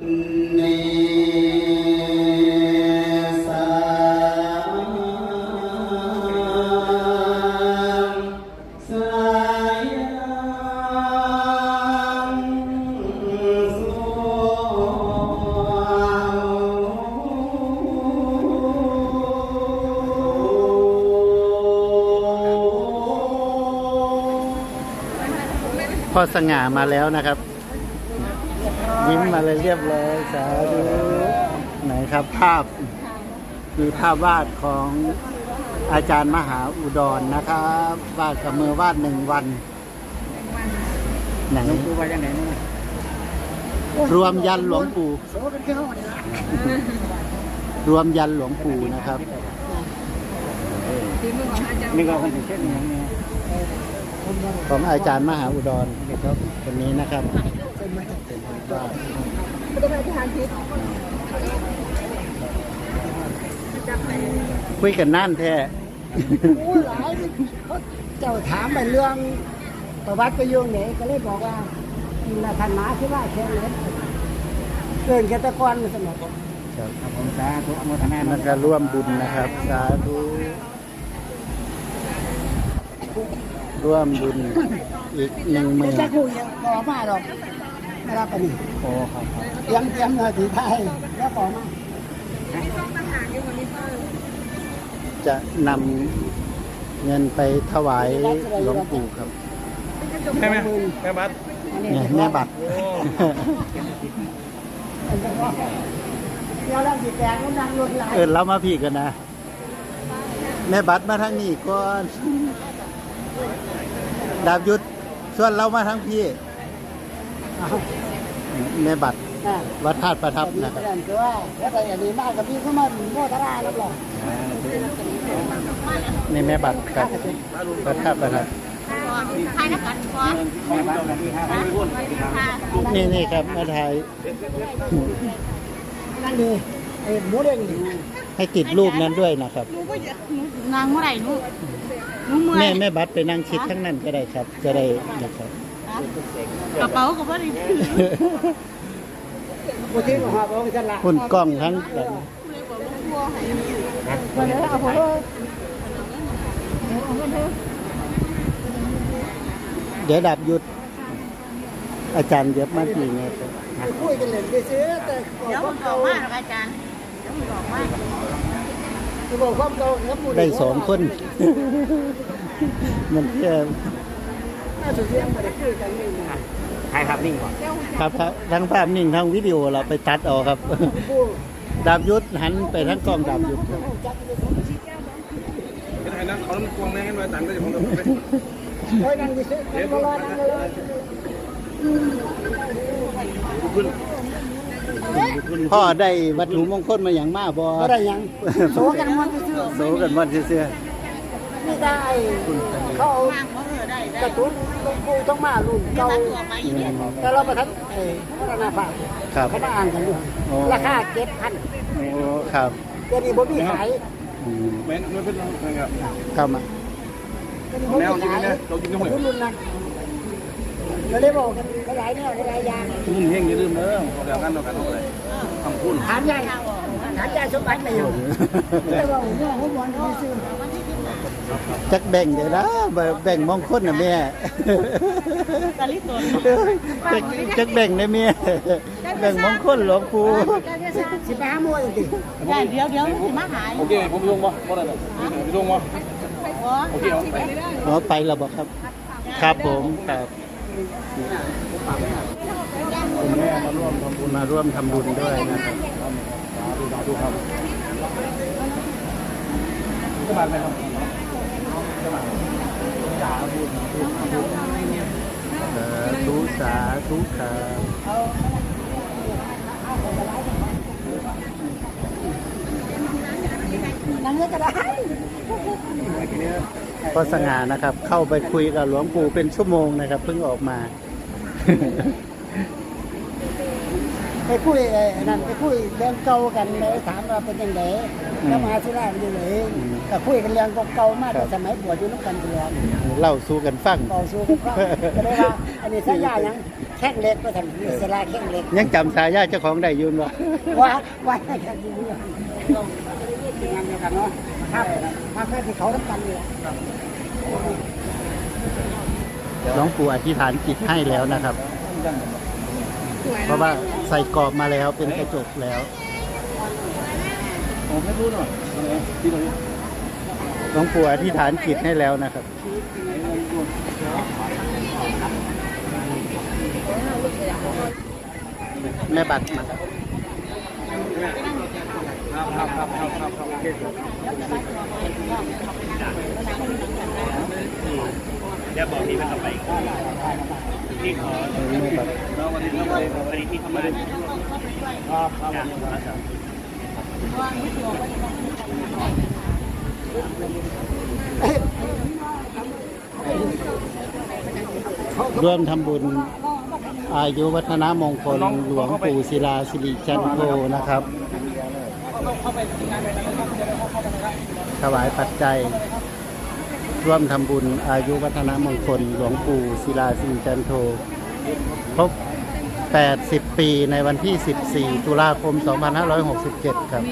พอสง่ามาแล้วนะครับ ยิ้มมาเลยเรียบร้อยสาธุไหนครับภาพมีภาพวาดของอาจารย์มหาอุดรนะครับวาดกับมือวาดหนึ่งวันไหนดูว่ายังไงนี่รวมยันหลวงปู่โซ่เป็นเที่ยวนี่ละรวมยันหลวงปู่นะครับนี่ก็คนถึงเช่นนี้เนี่ยของอาจารย์มหาอุดรครับคนนี้นะครับ วาดคุยกันน่านแท้โอ้ยหลายเขาเจ้าถามไปเรื่องประวัติไปโยงไหนก็เลยบอกว่ามีนาธนาที่ว่าแค่นี้เกินแค่ตะกอนสมัยผมครับผมสาธุอนุโมทนาแล้วก็ร่วมบุญนะครับ สาธุร่วมบุญอีกหนึ่งหมื่นจะคุยยังขอมาหรอก ไม่รับปนี่โอ้ครับเตรียมเตรียมเงินถือไทยแล้วขอมาจะนำเงินไปถวายหลวงปู่ครับแม่แม่แม่บัสเนี่ยแม่บัตรเดี๋ยวเราสิแตงน้ำดังรุนแรงเออเรามาพี่กันนะ แม่บัตรมาทางนี้ก่อนดาบยุทธส่วนเรามาทางพี่ แม่บัตรอ่าวัดธาตุประทับนะคครัรับบคือว่าแล้วแต่อย่างนี้มากกับพี่ก็มาโมทนาแล้วหรอกนี่แม่บัตรกับวัดธาตุประทับใครนักกันก่อนนี่นี่ครับมาถ่ายนั่นดีไอ้หมูเด้งนี่ให้ติดรูปนั้นด้วยนะครับหนูก็อยากหนูนางเมื่อไหร่หนูหนูเมื่อแม่ยแม่บัตรไปนั่งชิดทั้งนั้นก็ได้ครับ จะได้นะครับ กระเป๋าก็บ่ได้ถือบุตรีมหาบริษัทละหุ่นกล้องทั้งวันนี้เอาผมเดี๋ยวดับหยุด อาจารย์เย็บมาทีไงครับคุยกันเล่นไปซื้อแต่เดี๋ยวผมบอกว่าหรอกอาจารย์เดี๋ยวผมบอกว่าคือบอกความโตครับบุตรีได้สองคน มันแค่ ถ่ายภาพนิ่งก่อนครับครับทั้งภาพนิ่งทั้งวิดีโอเราไปตัดออกครับผู้ดาบยุทธหันไปทั้งกล้องดาบยุทธครับจักรเป็นไงนะเขาต้องควงแรงกันไว้ตังค์ก็จะผมต้องไปโอ้ยนั่งดิซื้อนั่งรอนั่งรอพ่อได้วัตถุมงคลมาอย่างมากบอก็ได้ยังโซกันมันไปซื้อโสกันวันเสื้อไม่ได้เขา กระตุ้นหลวงปู่ต้องมารุ่นเก่าตัวมาอีกเนี่ยแต่เราประทับเอ่อพัฒนาภาพๆครับเขามาอ่านกันด้วยราคาเจ็ดพันโอ้ครับเดี๋ยวนี้บ่มีขายอืมแม่นไม่เป็นไรครับเข้ามาเดี๋ยวนี้บ่แนวมียิงขายเนี่ยเรายิงยังไงรุ่นรุ่นนั้นก็เลยบอกกันขยายแนวขยายยางรุ่นเฮงอย่าลืมเด้อเขาเดียวกันเรากันอะไรทำคุณถามยายถามยายสมบัติไปอยู่แต่ว่าผมว่าผมบอกให้ซื้อ จักแบ่งเดี๋ยวนะแบ่งมงคลนะแม่ตะลิตัวจักจักแบ่งได้แม่แบ่งมงคลหลวงปู่สิไปหาหมวยติได้เดี๋ยวเดี๋ยวสิมาหายโอเคผมลงบ่บ่ได้หรอกไปลงบ่อ๋อโอเคเอาไปอ๋อไปแล้วบอกครับ ครับผมครับคุณแม่มาร่วมทำบุญมาร่วมทำบุญด้วยนะครับดูครับจะมาไหมครับ สาธุสาธุครับนั่งก็ได้ก็สง่านะครับ เข้าไปคุยกับหลวงปู่เป็นชั่วโมงนะครับ เพิ่งออกมา ไปคุยไอ้นั่นไปคุยเรื่องเก่ากันเลยถามว่าเป็นยังไงแล้วมหาศิลาเป็นยังไงก็คุยกันเรื่องเก่าๆมากแต่สมัยบวชอยู่น้ำกันเดือนเล่าสู่กันฟังต่อสู้กันก็ก็ได้ว่าอันนี้สัญญายังแข้งเล็กก็ทำอิสระแข้งเล็กยังจำสายาเจ้าของได้อยืนวะว่าว่าแค่ดีเรื่องงานเดียวกันเนาะครับมาแค่ที่เขาทำกันนี่แหละหลวงปู่อธิษฐานจิตให้แล้วนะครับ เพราะว่าใส่กรอบมาแล้วเป็นกระจกแล้วผมให้รู้หน่อยที่ตรงนี้หลวงปู่อธิษฐานจิตให้แล้วนะครับแม่บัตรมาครับครับครับครับครับโอเคครับจะบอกพี่เป็นต่อไป พี่ขอแล้ววันนี้ครับวันนี้ที่เข้ามาครับครับร่วมทำบุญอายุวัฒนมงคลหลวงปู่ศิลาสิริจันโทนะครับ ถวายปัจจัย ร่วมทำบุญอายุวัฒนมงคล หลวงปู่ศิลาสิริจันโทครบ 80 ปีในวันที่ 14 ตุลาคม 2567 ครับ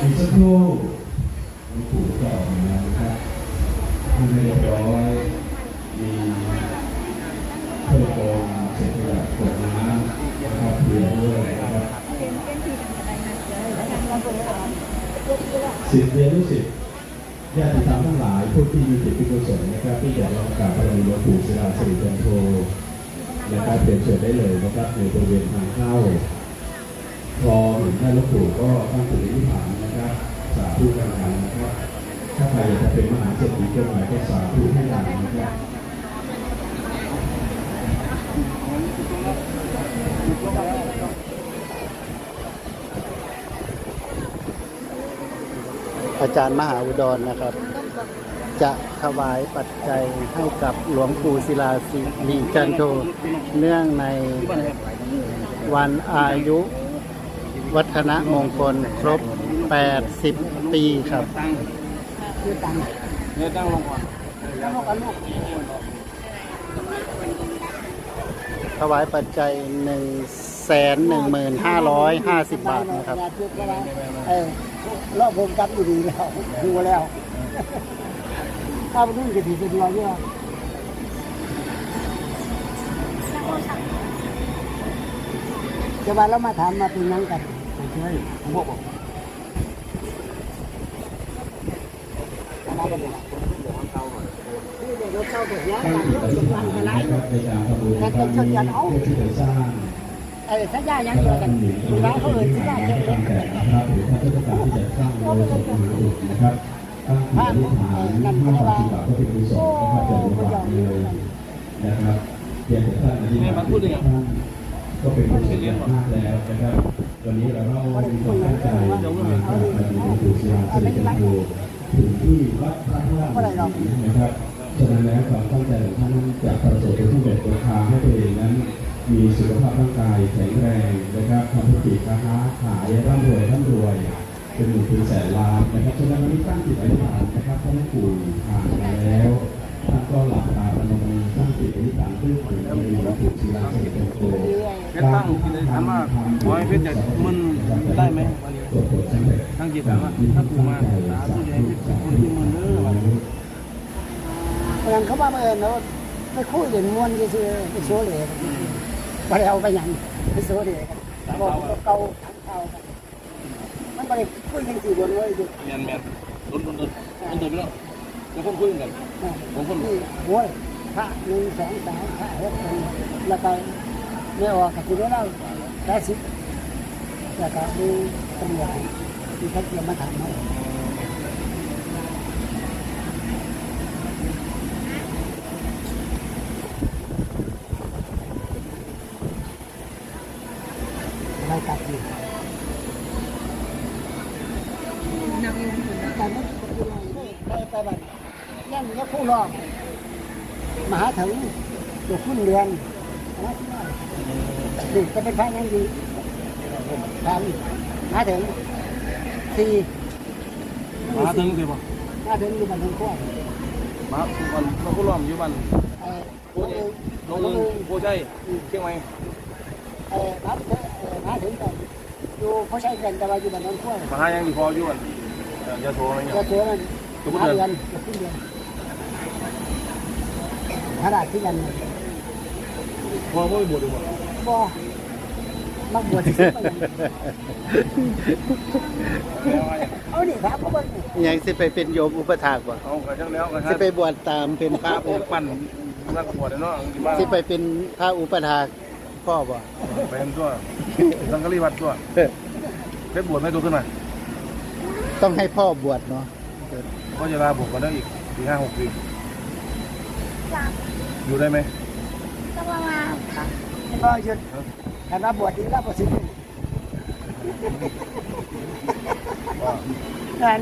อีกสักครู่หลวงปู่ก็ออกมานะครับทำให้เรียบร้อยมีเพื่อโกงเศษกระดาษขวดน้ำนะครับเผื่อด้วยนะครับ สิทธิ์เรียนรู้สิทธิ์ญาติธรรมทั้งหลายผู้ที่มีจิตเป็นกุศลนะครับที่อยากรับกราบพระบรมหลวงปู่ศิลาสิริจันโทนะครับเปลี่ยนเชิญได้เลยนะครับในบริเวณทางเข้าพอเห็นท่านหลวงปู่ก็ตั้งจิตอธิษฐานนะครับสาธุกันนะครับถ้าใครอยากจะเป็นมหาเศรษฐีเกิดใหม่ก็สาธุให้ดังนะครับ อาจารย์มหาอุดรนะครับ จะถวายปัจจัยให้กับหลวงปู่ศิลาสิริจันโทเนื่องในวันอายุ วัฒนมงคลครบ 80 ปีครับคือตังค์เนี่ยตั้งลงก่อนถวายปัจจัย1 1 5 5 0 บาทนะครับ รอบผมกลับอยู่ดีแล้วดูแล้วถ้าไปดูจะดีจะดีเยอะจะมาแล้วมาถามมาเป็นยังกันใช่ผมบอกบอกมาเป็นยังเดี๋ยวเราเข้าไปเนี้ยตั้งจิตอธิษฐานนะครับในการทำบุญครั้งนี้เพื่อที่จะสร้าง เออสัญญายังเดียวกันเวลาเขาเอ่ยสัญญาให้เดียวทำกันแต่นะครับหรือถ้าต้องการที่จะสร้างโดยสมบูรณ์นะครับตั้งจิตอธิษฐานห้าบาทสิบบาทก็เป็นกุศลนะครับจะรู้ว่าเลยนะครับเพียงแต่ท่านอธิษฐานท่านก็เป็นกุศลมากแล้วนะครับวันนี้เราก็มีความตั้งใจมากราบพระหลวงปู่ศิลาสิริจันโทถึงที่วัดพระธาตุนะครับฉะนั้นแล้วความตั้งใจของท่านจะประสบผลสำเร็จโดยทางให้ตัวเองนั้น มีสุขภาพร่างกายแข็งแรงนะครับทำธุรกิจค้าขายร่ำรวยร่ำรวยเป็นหมื่นเป็นแสนล้านนะครับฉะนั้นวันนี้ตั้งจิตอธิษฐานนะครับท่านปู่ผ่านมาแล้วท่านก็หลับตาพนมมือตั้งจิตอธิษฐานเพื่อถึงองค์หลวงปู่ศิลาสิริจันโทเพชรตั้งจิตอธิษฐานว่าขอให้เพชรจะมึนได้ไหมวันนี้กดกดสำเร็จตั้งจิตอธิษฐานว่าถ้ากูมาสาธุจะให้เพชรเป็นคนที่มึนเด้อวันนี้เพราะงั้นเขาว่าเออเนาะไม่คุยเด่นมวนก็คือไปโชว์เลย ไปเอาไปยังไปโชว์เลยกันบอกเก่าเอากันมันไปคุยกันสี่คนเลยดิแมนแมนโดนโดนโดนโดนไปแล้วแล้วคนคุยกันผมคนนี่โว้ยพระหนึ่งสองสามพระหกคนแล้วก็ไม่ออกกับที่เราแปดสิบแล้วก็ดูตำรวจที่เขาเตรียมมาถามเรา อะไรกัดอยู่แต่ไม่ไปไปบ้านยังยังผู้รองมหาถึงอยู่ขึ้นเรือนนะนี่จะเป็นพระยังดีทำมาถึงสี่มาถึงสิบ่มาถึงอยู่บ้านถึงข้อมาวันมาผู้ล้อมอยู่บ้านเอ่อโอ้ยน้องเอิงโอ้ใช่เชียงใหม่เอ่อมาถึ งเอ่อมาถึงกันอยู่เขาใช้กันแต่ว่าอยู่บ้านน้องขั้วมาหายังอยู่พออยู่วันจะโทรอะไรเงี้ยก็เจอมันห้าเดือนเกือบครึ่งเดือนขนาดที่กันพอไม่บวชดีกว่าบ่มักบวชที่สุดไปยังเอานี่ครับเขาเบิ่งนี่ยังสิไปเป็นโยมอุปถากบ่เอากระจังแล้วกระสิทั่งไปบวชตามเป็นพระอุจะปั่นนักบวชเนาะที่บ้านสิไปเป็นพระอุปถาก พ่อบ่ไปทำตัวสังฆริวัตตัวเพชรบวชไม่ตัวขึ้นมาต้องให้พ่อบวชเนาะก็จะลาบวชกันได้อีกสี่ห้าหกปีอยู่ได้ไหมก็หยุดคณะบวชนี่รับประสิทธิ์งาน